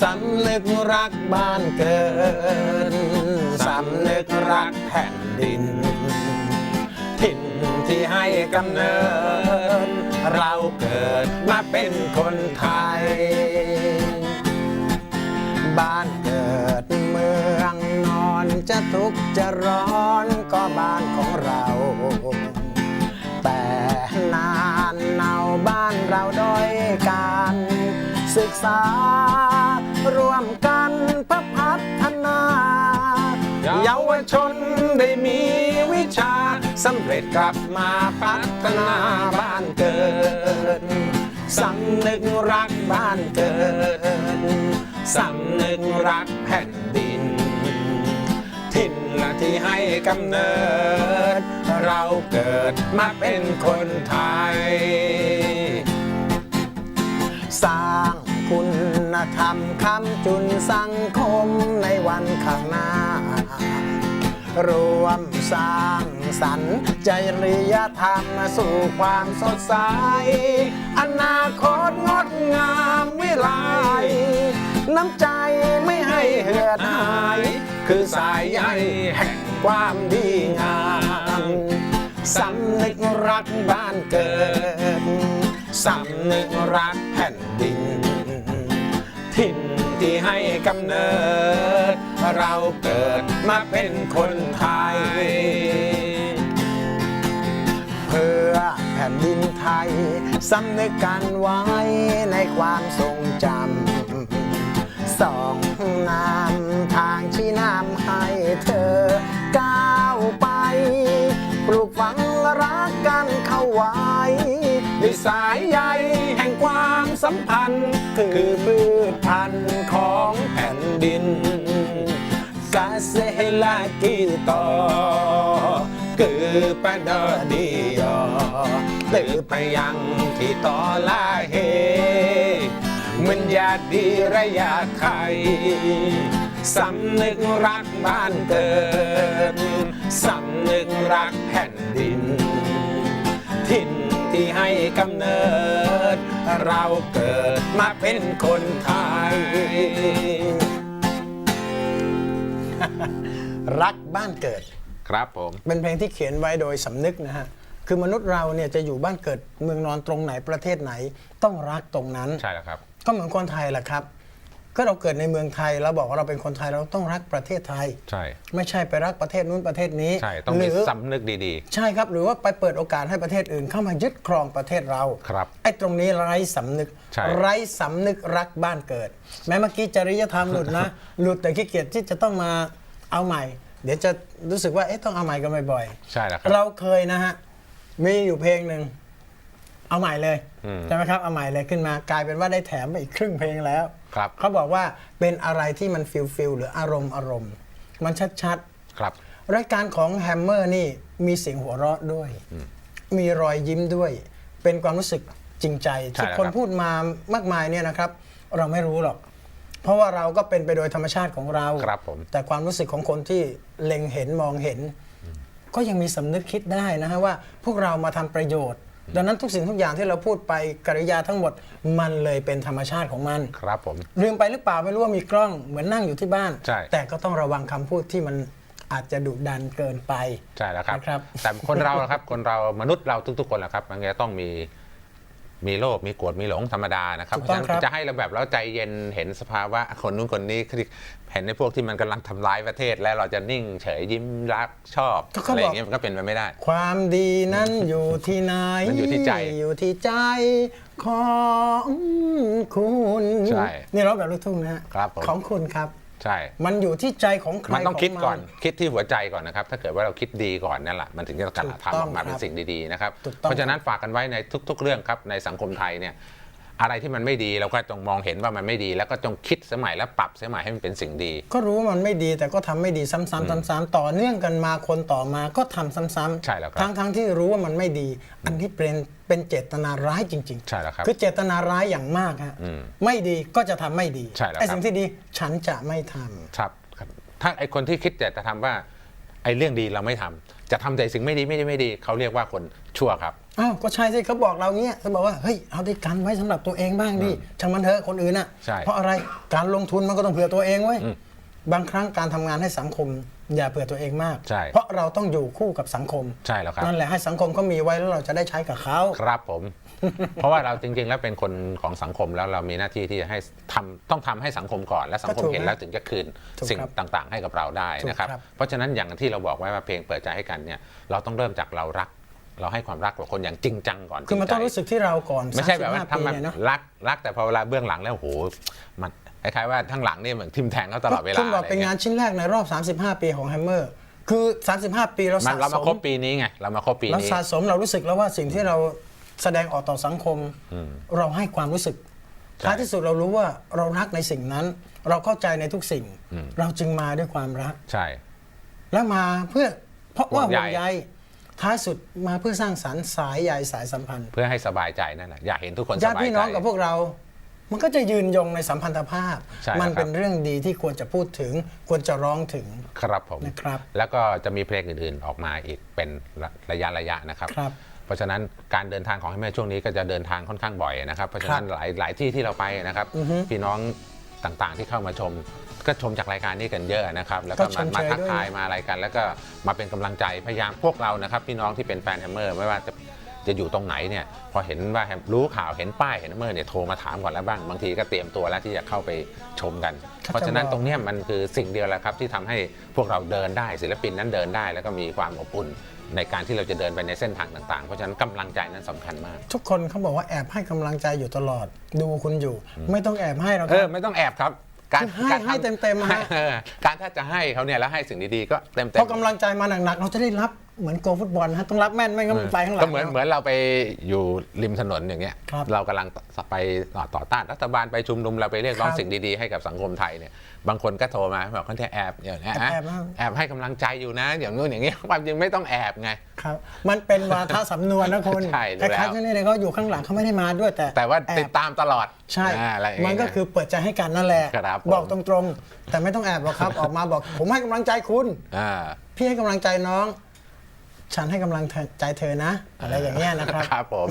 สำนึกรักบ้านเกิด สำนึกรักแผ่นดิน ถิ่นที่ให้กำเนิด เราเกิดมาเป็นคนไทย บ้านเกิดเมืองนอนจะทุกข์จะร้อนก็บ้านของเรา แต่นานเนาบ้านเราด้อยการศึกษา ร่วมกันพพัฒนาเยาวชนได้มีวิชาสำเร็จกลับมาพัฒนาบ้านเกิดสำนึกรักบ้านเกิดสำนึกรักแผ่นดิน ถิ่นละที่ให้กำเนิด เราเกิดมาเป็นคนไทย สุนสังคมในวันข้างหน้า รวมสร้างสรรค์จริยธรรมสู่ความสดใส อนาคตงดงามวิไลน้ำใจไม่ให้เหือดหาย คือสายใยแห่งความดีงามสำนึกรักบ้านเกิด สำนึกรักแผ่นดิน ถิ่น ที่ให้กำเนิด เราเกิดมาเป็นคนไทย เพื่อแผ่นดินไทยสำนึกกันไว้ในความทรงจำสองนำทางชี้นำให้เธอก้าวไป ปลูกฝังรักกันเข้าไว้ด้วยสายใยแห่ สัมพันธ์ คือพืชพันธุ์ของแผ่นดินกาเซลากีตอคือปะดอดียอหรือไปยังที่ตอลาเฮมันยากดีระยะไขสำนึกรักบ้านเกิด สำนึกรักแผ่นดิน ถิ่นที่ให้กำเนิด เราเกิดมาเป็นคนไทย รักบ้านเกิด ครับผม เป็นเพลงที่เขียนไว้โดยสำนึกนะฮะ คือมนุษย์เราเนี่ยจะอยู่บ้านเกิดเมืองนอนตรงไหนประเทศไหน ต้องรักตรงนั้น ใช่แล้วครับ ก็เหมือนคนไทยแหละครับ ก็เราเกิดในเมืองไทยเราบอกว่าเราเป็นคนไทยเราต้องรักประเทศไทย ใช่ ไม่ใช่ไปรักประเทศนู้นประเทศนี้ใช่ ต้องหมีรือสำนึกดีใช่ครับหรือว่าไปเปิดโอกาสให้ประเทศอื่นเข้ามายึดครองประเทศเราครับไอ้ตรงนี้ไร้สำนึก ใช่ ไร้สำนึกรักบ้านเกิด แม้เมื่อกี้จริยธรรมหลุดนะ หลุดแต่ขี้เกียจที่จะต้องมาเอาใหม่ เดี๋ยวจะรู้สึกว่าเอ๊ะต้องเอาใหม่กันบ่อยๆ ๆ ใช่แล้วครับ เราเคยนะฮะ มีอยู่เพลงหนึ่ง เอาใหม่เลย อืม ใช่ไหมครับ เอาใหม่เลยขึ้นมากลายเป็นว่าได้แถมไปอีกครึ่งเพลงแล้ว ครับ เขาบอกว่าเป็นอะไรที่มันฟิลฟิลหรืออารมณ์อารมณ์มันชัดครับ ๆรายการของแฮมเมอร์นี่มีเสียงหัวเราะด้วย มีรอยยิ้มด้วย เป็นความรู้สึกจริงใจใช่ที่แล้วคนครับ พูดมามากมายเนี่ยนะครับ เราไม่รู้หรอก เพราะว่าเราก็เป็นไปโดยธรรมชาติของเรา ครับผม แต่ความรู้สึกของคนที่เล็งเห็นมองเห็น ก็ยังมีสำนึกคิดได้นะฮะว่าพวกเรามาทำประโยชน์ ดังนั้นทุกสิ่งทุกอย่างที่เราพูดไปกริยาทั้งหมดมันเลยเป็นธรรมชาติของมันครับผม ลืมไปหรือเปล่าไม่รู้ว่ามีกล้องเหมือนนั่งอยู่ที่บ้าน ใช่ แต่ก็ต้องระวังคำพูดที่มันอาจจะดุดันเกินไป ใช่แล้วครับ นะครับ แต่คนเรานะครับ คนเรามนุษย์เราทุกๆคนแหละครับ มันก็ต้องมี มีโลภมีโกรธมีหลงธรรมดานะครับถูเพกราะต้องฉะนั้นครับจะให้เราแบบเราใจเย็นเห็นสภาวะคนนู้นคนนี้คือเห็นในพวกที่มันกำลังทำร้ายประเทศ และเราจะนิ่งเฉยยิ้มรักชอบก็เขาอะไรอบอกย่างเงี้ยมันก็เป็นไปไม่ได้ ความดีนั้นอยู่ที่ไหนมันอยู่ที่ใจอยู่ที่ใจของคุณ ใช่ นี่ร้องแบบลูกทุ่งนะฮะครับผมของคุณครับ ใช่ มันอยู่ที่ใจของใครมันต้องขคิดก่อนมัคิดที่หัวใจก่อนนะครับ ถ้าเกิดว่าเราคิดดีก่อนนั่นแหละ มันถึงจะกระถูกทำต้อองอกมาเป็นครับสิ่งดีๆนะครับถูกต้องเพราะฉะนั้นฝากกันไว้ในทุก ๆ เรื่องครับ ในสังคมไทยเนี่ย อะไรที่มันไม่ดีเราก็ต้องมองเห็นว่ามันไม่ดี แล้วก็จงคิดสมัยและปรับสมัยให้มันเป็นสิ่งดี ก็รู้ว่ามันไม่ดีแต่ก็ทำไม่ดีซ้ำๆซ้ำๆต่อเนื่องกันมาคนต่อมาก็ทำซ้ำๆใช่แล้วครับทั้งทั้งที่รู้ว่ามันไม่ดี อันนี้เป็นเป็นเจตนาร้ายจริงใช่แล้วครับคือเจตนาร้ายอย่างมากฮะอืมไม่ดีก็จะทำไม่ดีใช่แล้วไอ้ครับสิ่งที่ดีฉันจะไม่ทำ ครับครับถ้าไอคนที่คิดแต่จะทำว่าไอเรื่องดีเราไม่ทำจะทำแต่สิ่งไม่ดีไม่ดีไม่ดีเขาเรียกว่าคนชั่วครับ อ้าวก็ใช่สิเขาบอกเราเงี้ยเขาบอกว่าเฮ้ยเอาได้กันไว้สำหรับตัวเองบ้างดิช่างมันเถอะคนอื่นน่ะ ใช่ เพราะอะไรการลงทุนมันก็ต้องเผื่อตัวเองไว้ยอืมบางครั้งการทำงานให้สังคม อย่าเผื่อตัวเองมาก ใช่เพราะเราต้องอยู่คู่กับสังคมใช่แล้วครับ นั่นแหละให้สังคมเขามีไว้แล้วเราจะได้ใช้กับเขาครับผม เพราะว่าเราจริง ๆ แล้วเป็นคนของสังคมแล้วเรามีหน้าที่ที่จะให้ทำต้องทำให้สังคมก่อนและสังคมก็ถูกเห็นแล้วถึงจะคืนถูกสิ่งครับต่างๆ ให้กับเราได้นะครับถูกครับ เพราะฉะนั้นอย่างที่เราบอกไว้ว่าเพลงเปิดใจให้กันเนี่ยเราต้องเริ่มจากเรารัก เราให้ความรักกับคนอย่างจริงจังก่อนคือมันต้องจใจรู้สึกที่เราก่อนไม่ใช่แบบว่า35ทำปีมันเนี่ยเนาะรักรักแต่พอเวลาเบื้องหลังแล้วโอ้โหมันคล้ายๆว่าทั้งหลังนี่เหมือนทิมแทงเขาตลอดเวลาคุณบอกเป็นอะไรงานงี้ยชิ้นแรกในรอบ 35 ปีของแฮมเมอร์คือ 35 ปีเรามัสะนเราสมาครมบปีนี้ไงเรามาครบปีเรานี้สะสมเรารู้สึกแล้วว่าสิ่งที่เราแสดงออกต่อสังคม เราให้ความรู้สึกใช่ท้ายที่สุดเรารู้ว่าเรารักในสิ่งนั้น เราเข้าใจในทุกสิ่ง เราจึงมาด้วยความรัก ใช่ แล้วมาเพื่อเพราะว่าห่ห่ววงงใยใย ท้ายสุดมาเพื่อสร้างสรรค์สายใยสายสัมพันธ์เพื่อให้สบายใจนั่นแหละอยากเห็นทุกคนสญาติบายพี่ใจน้องกับพวกเรา มันก็จะยืนยงในสัมพันธภาพ ใช่มันครับเป็นเรื่องดีที่ควรจะพูดถึง ควรจะร้องถึง ครับผม นะครับแล้วก็จะมีเพลงอื่นๆออกมาอีกเป็นระยะระยะนะครับ ครับเพราะฉะนั้นการเดินทางของให้แม่ช่วงนี้ก็จะเดินทางค่อนข้างบ่อยนะครับ เพราะฉะนั้นหลายหลายที่ที่เราไปนะครับ พี่น้อง ต่างๆ ที่เข้ามาชม ก็ชมจากรายการนี้กันเยอะนะครับ แล้วก็ก็ชมามมาเชยทักด้วย ทายมาอะไรกัน แล้วก็มาเป็นกำลังใจพยายามพวกเรานะครับพี่น้องที่เป็นแฟนแฮมเมอร์ไม่ว่าจะ จะอยู่ตรงไหนเนี่ยพอเห็นว่าแฮมรู้ข่าวเห็นป้ายเห็นแฮมเมอร์เนี่ยโทรมาถามก่อนแล้วบ้างบางทีก็เตรียมตัวแล้วที่จะเข้าไปชมกัน เพราะฉะนั้นตรงเนี้ยมันคือสิ่งเดียวแหละครับที่ทำให้พวกเราเดินได้ศิลปินนั้นเดินได้ แล้วก็มีความอบอุ่นในการที่เราจะเดินไปในเส้นทางต่างๆ เพราะฉะนั้นกำลังใจนั้นสำคัญมาก ทุกคนเขาบอกว่าแอบให้กำลังใจอยู่ตลอด ดูคุณอยู่ ไม่ต้องแอบให้หรอกเอคอรับไม่ต้องแอบครับการคือให้การให้ทำเต็มๆฮะให้ออการถ้าจะให้เขาเนี่ยแล้วให้สิ่งดีๆก็เต็มๆพอกำลังใจมาหนักๆเราจะได้รับ เหมือนโกฟุตบอลฮะต้องรับแม่นไม่งั้นมันไปข้างหลัง ก็เหมือนเหมือนเราไปอยู่ริมถนนอย่างเงี้ย ครับเรากำลังไปต่อต้านรัฐบาลไปชุมนุมเราไปเรียกร้องครับสิ่งดีๆให้กับสังคมไทยเนี่ยบางคนก็โทรมาบอกเขาจะแอบอย่างเงี้ยแอบๆนะแอบให้กำลังใจอยู่นะ อย่างนู้นอย่างนี้ความจริงไม่ต้องแอบไง ครับ มันเป็นวาทสำนวนนะคุณใช่รู้แล้วคล้ายๆกันนี่เลยเขาอยู่ข้างหลังเขาไม่ได้มาด้วยแต่แต่ว่าอบติดตามตลอดใช่ อ่าอะไรอย่างมันเงี้ย ก็คือเปิดใจให้กันนั่นแหละครับผมบอกตรงๆ แต่ไม่ต้องแอบหรอกครับ ออกมาบอก ผมให้กำลังใจคุณ อ่า พี่ให้กำลังใจน้อง ฉันให้กำลังใจเธอนะ อะไรอย่างเงี้ยนะครับ ครับผม